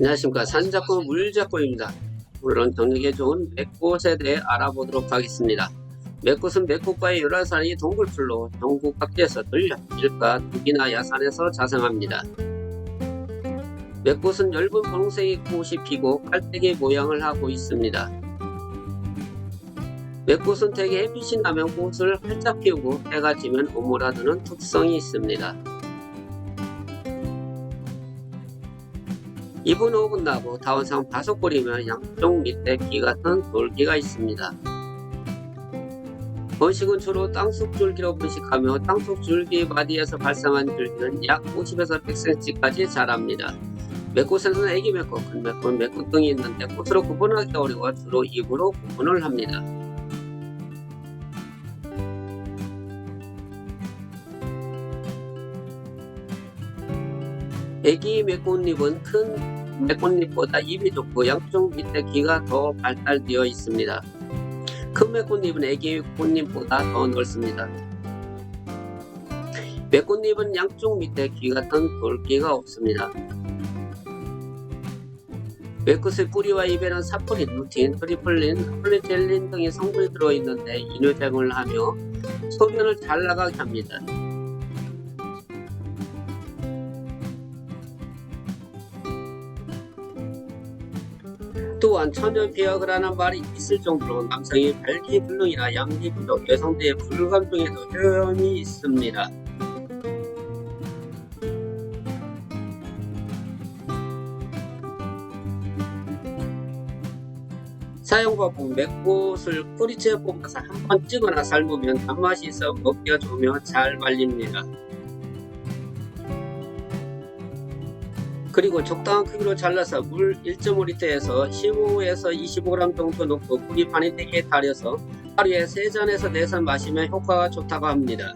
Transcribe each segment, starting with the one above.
안녕하십니까 산잡고 물잡고입니다. 오늘은 정력에 좋은 맥꽃에 대해 알아보도록 하겠습니다. 맥꽃은 맥꽃과의 열화산이 동굴풀로 전국 각지에서 들려 일가 두기나 야산에서 자생합니다. 맥꽃은 엷은 분홍색의 꽃이 피고 깔때기 모양을 하고 있습니다. 맥꽃은 대개 햇빛이 나면 꽃을 활짝 피우고 해가 지면 오므라드는 특성이 있습니다. 입은 오분나고 다운상 바석거리며 양쪽 밑에 귀 같은 돌기가 있습니다. 번식은 주로 땅속 줄기로 번식하며 땅속 줄기 마디에서 발생한 줄기는 약 50에서 100cm까지 자랍니다. 맥꽃에는 애기 맥꽃, 큰 맥꽃, 맥꽃 등이 있는데 꽃으로 구분하기 어려워 주로 입으로 구분을 합니다. 애기 맥꽃잎은 큰 맥꽃잎보다 입이 좁고 양쪽 밑에 귀가 더 발달되어 있습니다. 큰 맥꽃잎은 애기 꽃잎보다 더 넓습니다. 맥꽃잎은 양쪽 밑에 귀 같은 돌기가 없습니다. 맥꽃의 뿌리와 잎에는 사포닌, 루틴, 트리플린, 폴리텔린 등의 성분이 들어있는데 이뇨작용을 하며 소변을 잘 나가게 합니다. 또한 천연비약이라는 말이 있을 정도로 남성이 발기불능이나 양기부족, 여성들의 불감증에도 효험이 있습니다. 사용법은 맥꽃을 뿌리채 뽑아서 한번 찌거나 삶으면 단맛이 있어 먹기가 좋으며 잘 말립니다. 그리고 적당한 크기로 잘라서 물 1.5리터에서 15에서 25g 정도 넣고 물이 반이 되게 달여서 하루에 3잔에서 4잔 마시면 효과가 좋다고 합니다.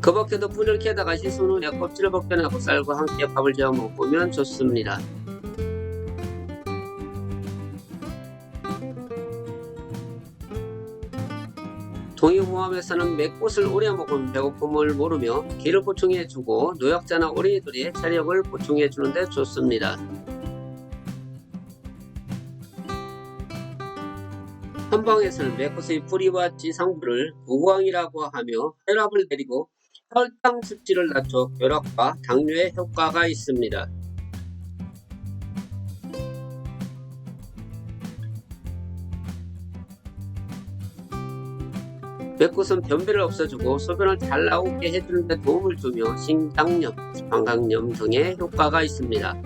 그 밖에도 뿌리를 캐다가 씻은 후에 껍질을 벗겨내고 쌀과 함께 밥을 지어 먹으면 좋습니다. 동의보험에서는 맥꽃을 오래 먹으면 배고픔을 모르며 기를 보충해주고 노약자나 어린이들이 체력을 보충해주는데 좋습니다. 한방에서는 맥꽃의 뿌리와 지상부를 구광이라고 하며 혈압을 내리고 혈당 수치를 낮춰 혈압과 당뇨에 효과가 있습니다. 맥꽃은 변비를 없애주고 소변을 잘 나오게 해주는 데 도움을 주며 신장염, 방광염 등의 효과가 있습니다.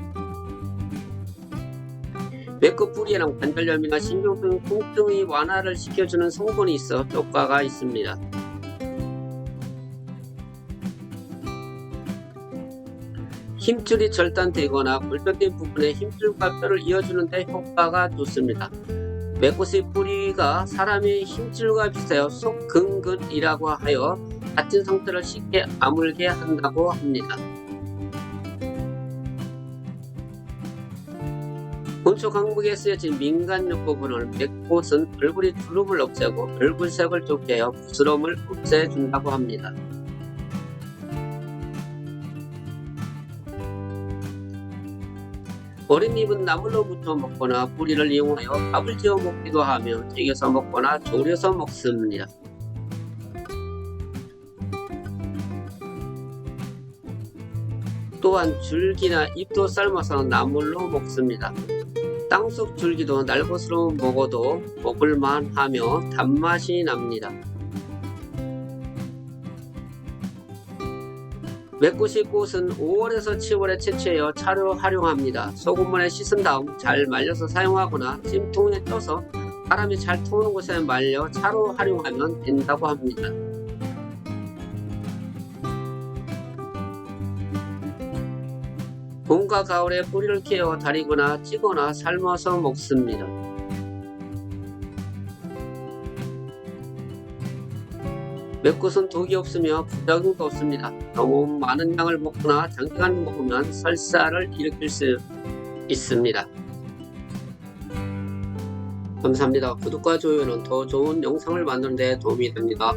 맥꽃 뿌리에는 관절염이나 신경통, 통증의 완화를 시켜주는 성분이 있어 효과가 있습니다. 힘줄이 절단되거나 골절된 부분에 힘줄과 뼈를 이어주는 데 효과가 좋습니다. 맥꽃의 뿌리가 사람의 힘줄과 비슷하여 속근근이라고 하여 같은 상태를 쉽게 아물게 한다고 합니다. 본초 강목에 쓰여진 민간요 부분을 맥꽃은 얼굴이 주름을 없애고 얼굴색을 좋게 하여 부스럼을 없애준다고 합니다. 어린 잎은 나물로 부쳐 먹거나 뿌리를 이용하여 밥을 지어 먹기도 하며 튀겨서 먹거나 졸여서 먹습니다. 또한 줄기나 잎도 삶아서 나물로 먹습니다. 땅속 줄기도 날것으로 먹어도 먹을만 하며 단맛이 납니다. 맥꽃이 꽃은 5월에서 7월에 채취하여 차로 활용합니다. 소금물에 씻은 다음 잘 말려서 사용하거나 찜통에 떠서 바람이 잘 통하는 곳에 말려 차로 활용하면 된다고 합니다. 봄과 가을에 뿌리를 캐어 다리거나 찌거나 삶아서 먹습니다. 맥꽃은 독이 없으며 부작용도 없습니다. 너무 많은 양을 먹거나 장기간 먹으면 설사를 일으킬 수 있습니다. 감사합니다. 구독과 좋아요는 더 좋은 영상을 만드는 데 도움이 됩니다.